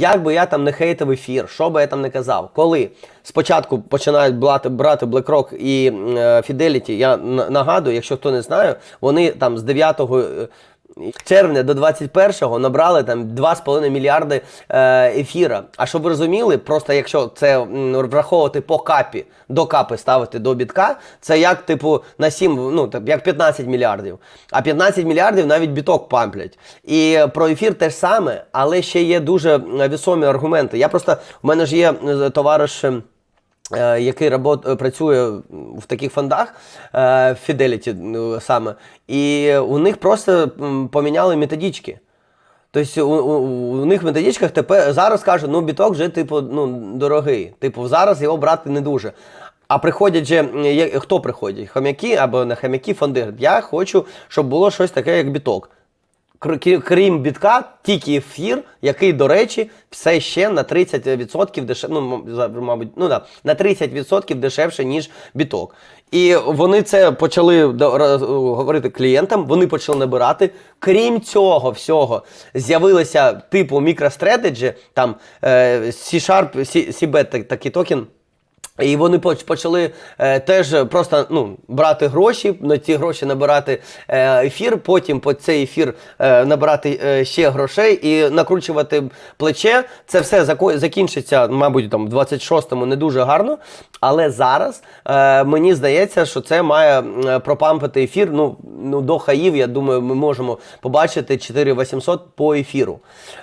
Як би я там не хейтив ефір, що би я там не казав, коли спочатку починають брати, брати BlackRock і е, Fidelity, я нагадую, якщо хто не знає, вони там з 9 е, червня до 21-го набрали там 2,5 мільярди е, ефіра. А щоб ви розуміли, просто якщо це враховувати по капі, до капи ставити до бітка, це як типу на 7, ну як 15 мільярдів. А 15 мільярдів навіть біток памплять. І про ефір теж саме, але ще є дуже вісомі аргументи. Я просто в мене ж є е, товариш. Е, який робот, е, працює в таких фондах е, Fidelity ну, саме, і у них просто поміняли методички. Тобто у, у, у них в методичках тепер зараз кажуть, ну біток вже типу ну, дорогий. Типу, зараз його брати не дуже. А приходять же, хто приходять? Хомяки або не хомяки, фонди. Я хочу, щоб було щось таке, як біток. Крім бітка, тільки ефір, який, до речі, все ще на 30% дешевше, ну, мабуть, ну да, на 30% дешевше, ніж біток. І вони це почали роз- говорити клієнтам, вони почали набирати. Крім цього всього, з'явилися типу MicroStrategy, там е, C-Sharp, C-Bet такий токен. І вони почали е, теж просто ну, брати гроші, на ці гроші набирати е, ефір, потім по цей ефір е, набирати е, ще грошей і накручувати плече. Це все закінчиться, мабуть, там в 26-му не дуже гарно. Але зараз е, мені здається, що це має пропампити ефір. Ну, ну до хаїв, я думаю, ми можемо побачити 4800 по ефіру. Е,